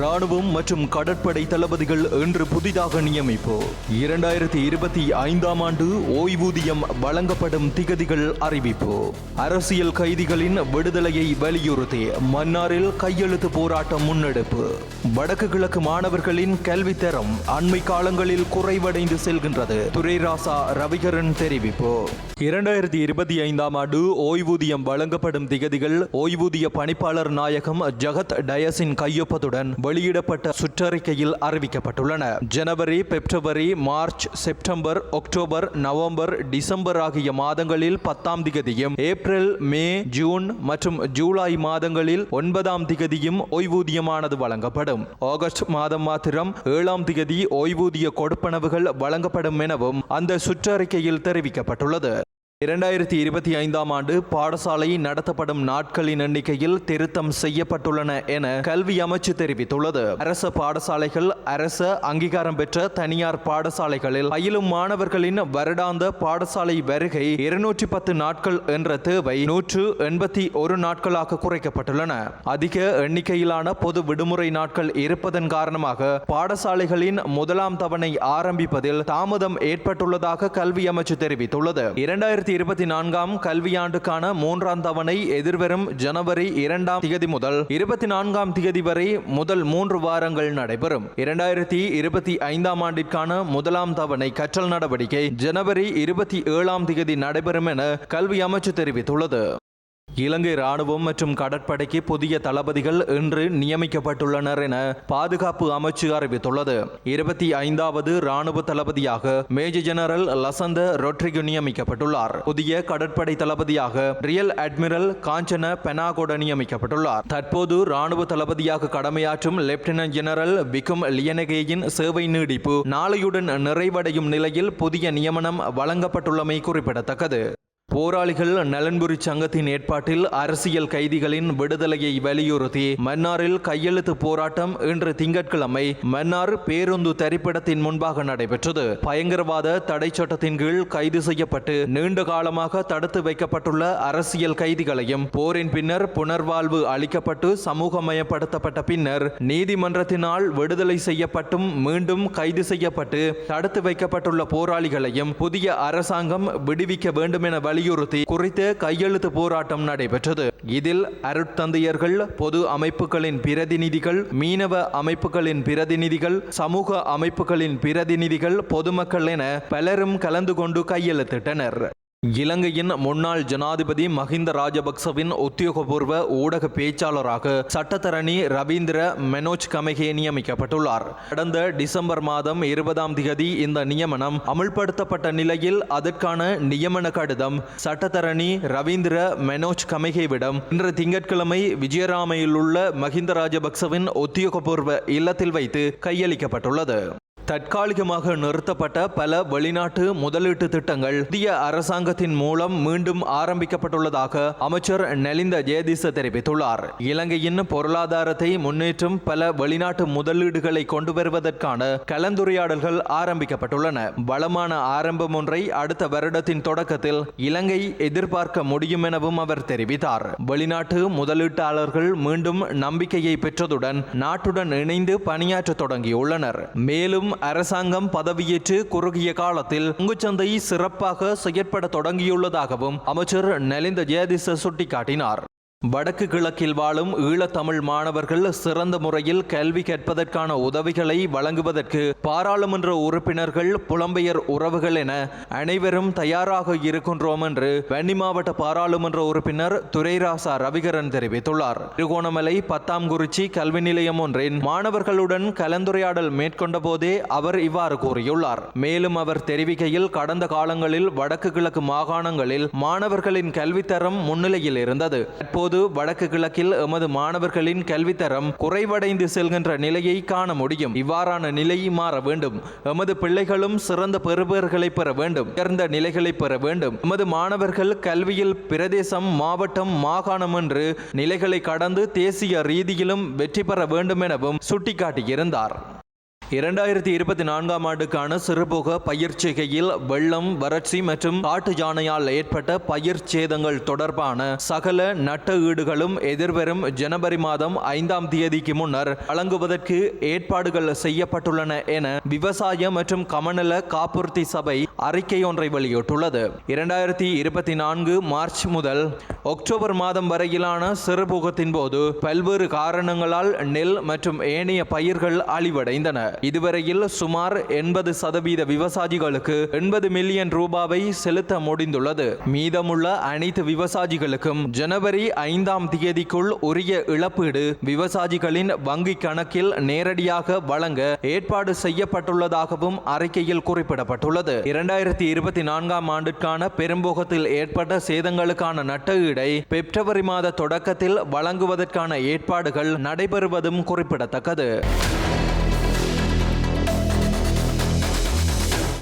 ராணுவம் மற்றும் கடற்படை தளபதிகள் இன்று புதிதாக நியமிப்பு. இரண்டாயிரத்தி இருபத்தி ஐந்தாம் ஆண்டு ஓய்வூதியம் வழங்கப்படும் திகதிகள் அறிவிப்பு. அரசியல் கைதிகளின் விடுதலையை வலியுறுத்தி மன்னாரில் கையெழுத்து போராட்டம் முன்னெடுப்பு. வடக்கு கிழக்கு மாணவர்களின் கல்வித்தரம் அண்மை காலங்களில் குறைவடைந்து செல்கின்றது துரைராசா ரவிகரன் தெரிவிப்பு. இரண்டாயிரத்தி இருபத்தி ஐந்தாம் ஆண்டு ஓய்வூதியம் வழங்கப்படும் திகதிகள் ஓய்வூதிய பணிப்பாளர் நாயகம் ஜகத் டயஸின் கையொப்பத்துடன் வெளியிடப்பட்ட சுற்றறிக்கையில் அறிவிக்கப்பட்டுள்ளன. ஜனவரி பிப்ரவரி March September October November December ஆகிய மாதங்களில் பத்தாம் திகதியும் ஏப்ரல் மே ஜூன் மற்றும் ஜூலை மாதங்களில் ஒன்பதாம் திகதியும் ஓய்வூதியமானது வழங்கப்படும். ஆகஸ்ட் மாதம் மாத்திரம் ஏழாம் திகதி ஓய்வூதிய கொடுப்பனவுகள் வழங்கப்படும் எனவும் அந்த சுற்றறிக்கையில் தெரிவிக்கப்பட்டுள்ளது. இரண்டாயிரத்தி இருபத்தி ஐந்தாம் ஆண்டு பாடசாலை நடத்தப்படும் நாட்களின் எண்ணிக்கையில் திருத்தம் செய்யப்பட்டுள்ளன என கல்வி அமைச்சு தெரிவித்துள்ளது. அரச பாடசாலைகள் அரச அங்கீகாரம் பெற்ற தனியார் பாடசாலைகளில் பயிலும் மாணவர்களின் வருடாந்த பாடசாலை வருகை இருநூற்றி பத்து நாட்கள் என்ற தேவை நூற்று எண்பத்தி ஒரு நாட்களாக குறைக்கப்பட்டுள்ளன. அதிக எண்ணிக்கையிலான பொது விடுமுறை நாட்கள் இருப்பதன் காரணமாக பாடசாலைகளின் முதலாம் தவணை ஆரம்பிப்பதில் தாமதம் ஏற்பட்டுள்ளதாக கல்வி அமைச்சு தெரிவித்துள்ளது. இரண்டாயிரத்தி இருபத்தி நான்காம் கல்வியாண்டுக்கான மூன்றாம் தவணை எதிர்வரும் ஜனவரி இரண்டாம் திகதி முதல் இருபத்தி நான்காம் திகதி வரை முதல் மூன்று வாரங்கள் நடைபெறும். இரண்டாயிரத்தி இருபத்தி ஐந்தாம் ஆண்டிற்கான முதலாம் தவணை கற்றல் நடவடிக்கை ஜனவரி இருபத்தி ஏழாம் திகதி நடைபெறும் என கல்வி அமைச்சு தெரிவித்துள்ளது. இலங்கை ராணுவம் மற்றும் கடற்படைக்கு புதிய தளபதிகள் இன்று நியமிக்கப்பட்டுள்ளனர் என பாதுகாப்பு அமைச்சு அறிவித்துள்ளது. இருபத்தி ஐந்தாவது ராணுவ தளபதியாக மேஜர் ஜெனரல் லசந்த ரொட்ரிகு நியமிக்கப்பட்டுள்ளார். புதிய கடற்படை தளபதியாக ரியல் அட்மிரல் காஞ்சன பெனாகோட நியமிக்கப்பட்டுள்ளார். தற்போது ராணுவ தளபதியாக கடமையாற்றும் லெப்டினன்ட் ஜெனரல் விகம் லியனகேயின் சேவை நீடிப்பு நாளையுடன் நிறைவடையும் நிலையில் புதிய நியமனம் வழங்கப்பட்டுள்ளமை குறிப்பிடத்தக்கது. போராளிகள் நலன்புரி சங்கத்தின் ஏற்பாட்டில் அரசியல் கைதிகளின் விடுதலையை வலியுறுத்தி மன்னாரில் கையெழுத்து போராட்டம் இன்று திங்கட்கிழமை மன்னார் பேருந்து தரிப்பிடத்தின் முன்பாக நடைபெற்றது. பயங்கரவாத தடை சட்டத்தின் கீழ் கைது செய்யப்பட்டு நீண்ட காலமாக தடுத்து வைக்கப்பட்டுள்ள அரசியல் கைதிகளையும் போரின் பின்னர் புனர்வாழ்வு அளிக்கப்பட்டு சமூகமயப்படுத்தப்பட்ட பின்னர் நீதிமன்றத்தினால் விடுதலை செய்யப்பட்டும் மீண்டும் கைது செய்யப்பட்டு தடுத்து வைக்கப்பட்டுள்ள போராளிகளையும் புதிய அரசாங்கம் விடுவிக்க வேண்டும் என வலியுறுத்தி குறித்த கையெழுத்து போராட்டம் நடைபெற்றது. இதில் அருட்தந்தையர்கள் பொது அமைப்புகளின் பிரதிநிதிகள் மீனவ அமைப்புகளின் பிரதிநிதிகள் சமூக அமைப்புகளின் பிரதிநிதிகள் பொதுமக்கள் என பலரும் கலந்து கொண்டு கையெழுத்திட்டனர். இலங்கையின் முன்னாள் ஜனாதிபதி மஹிந்த ராஜபக்சவின் உத்தியோகபூர்வ ஊடக பேச்சாளராக சட்டத்தரணி ரவீந்திர மெனோஜ் கமகே நியமிக்கப்பட்டுள்ளார். கடந்த டிசம்பர் மாதம் இருபதாம் தேதி இந்த நியமனம் அமுல்படுத்தப்பட்ட நிலையில் அதற்கான நியமன கடிதம் சட்டத்தரணி ரவீந்திர மெனோஜ் கமகேவிடம் இன்று திங்கட்கிழமை விஜயராமையில் உள்ள மஹிந்த ராஜபக்சவின் உத்தியோகபூர்வ இல்லத்தில் வைத்து கையளிக்கப்பட்டுள்ளது. தற்காலிகமாக நிறுத்தப்பட்ட பல வெளிநாட்டு முதலீட்டு திட்டங்கள் இந்திய அரசாங்கத்தின் மூலம் மீண்டும் ஆரம்பிக்கப்பட்டுள்ளதாக அமைச்சர் நலிந்த ஜெயதிச தெரிவித்துள்ளார். இலங்கையின் பொருளாதாரத்தை முன்னேற்றும் பல வெளிநாட்டு முதலீடுகளை கொண்டு வருவதற்கான கலந்துரையாடல்கள் ஆரம்பிக்கப்பட்டுள்ளன. வளமான ஆரம்பம் ஒன்றை அடுத்த வருடத்தின் தொடக்கத்தில் இலங்கை எதிர்பார்க்க முடியும் எனவும் அவர் தெரிவித்தார். வெளிநாட்டு முதலீட்டாளர்கள் மீண்டும் நம்பிக்கையை பெற்றதுடன் நாட்டுடன் இணைந்து பணியாற்ற தொடங்கியுள்ளனர். மேலும் அரசாங்கம் பதவியேற்று குறுகிய காலத்தில் பங்குச்சந்தை சிறப்பாக செயற்பட தொடங்கியுள்ளதாகவும் அமைச்சர் நலிந்த ஜெயதிச சுட்டிக்காட்டினார். வடக்கு கிழக்கில் வாழும் ஈழத்தமிழ் மாணவர்கள் சிறந்த முறையில் கல்வி கற்பதற்கான உதவிகளை வழங்குவதற்கு பாராளுமன்ற உறுப்பினர்கள் புலம்பெயர் உறவுகள் என அனைவரும் தயாராக இருக்கின்றோம் என்று வன்னி மாவட்ட பாராளுமன்ற உறுப்பினர் துரைராசா ரவிகரன் தெரிவித்துள்ளார். திருகோணமலை பத்தாம் குறிச்சி கல்வி நிலையம் ஒன்றின் மாணவர்களுடன் கலந்துரையாடல் மேற்கொண்ட போதே அவர் இவ்வாறு கூறியுள்ளார். மேலும் அவர் தெரிவிக்கையில் கடந்த காலங்களில் வடக்கு கிழக்கு மாகாணங்களில் மாணவர்களின் கல்வித்தரம் முன்னிலையில் இருந்தது. தற்போது வடக்கு கிழக்கில் எமது மாணவர்களின் கல்வித்தரம் குறைவடைந்து செல்கின்ற நிலையை காண முடியும். இவ்வாறான நிலை மாற வேண்டும். எமது பிள்ளைகளும் சிறந்த பெறுபவர்களை பெற வேண்டும். உயர்ந்த நிலைகளை பெற வேண்டும். எமது மாணவர்கள் கல்வியில் பிரதேசம் மாவட்டம் மாகாணம் என்று நிலைகளை கடந்து தேசிய ரீதியிலும் வெற்றி பெற வேண்டும் எனவும் சுட்டிக்காட்டியிருந்தார். இரண்டாயிரத்தி இருபத்தி நான்காம் ஆண்டுக்கான சிறுபுக பயிர் செய்கையில் வெள்ளம் வறட்சி மற்றும் காட்டு யானையால் ஏற்பட்ட பயிர் சேதங்கள் தொடர்பான சகல நட்ட ஈடுகளும் எதிர்வரும் ஜனவரி மாதம் ஐந்தாம் தேதிக்கு முன்னர் வழங்குவதற்கு ஏற்பாடுகள் செய்யப்பட்டுள்ளன என விவசாய மற்றும் கமநல காப்புறுதி சபை அறிக்கை ஒன்றை வெளியிட்டுள்ளது. இரண்டாயிரத்தி இருபத்தி நான்கு மார்ச் முதல் அக்டோபர் மாதம் வரையிலான சிறுபுகத்தின் போது பல்வேறு காரணங்களால் நெல் மற்றும் ஏனைய பயிர்கள் அழிவடைந்தன. இதுவரையில் சுமார் எண்பது சதவீத விவசாயிகளுக்கு எண்பது மில்லியன் ரூபாவை செலுத்த முடிந்துள்ளது. மீதமுள்ள அனைத்து விவசாயிகளுக்கும் ஜனவரி ஐந்தாம் தேதிக்குள் உரிய இழப்பீடு விவசாயிகளின் வங்கி கணக்கில் நேரடியாக வழங்க ஏற்பாடு செய்யப்பட்டுள்ளதாகவும் அறிக்கையில் குறிப்பிடப்பட்டுள்ளது. இரண்டாயிரத்தி இருபத்தி நான்காம் ஆண்டுக்கான பெரும்போகத்தில் ஏற்பட்ட சேதங்களுக்கான நட்டஈடை பிப்ரவரி மாத தொடக்கத்தில் வழங்குவதற்கான ஏற்பாடுகள் நடைபெறுவதும் குறிப்பிடத்தக்கது.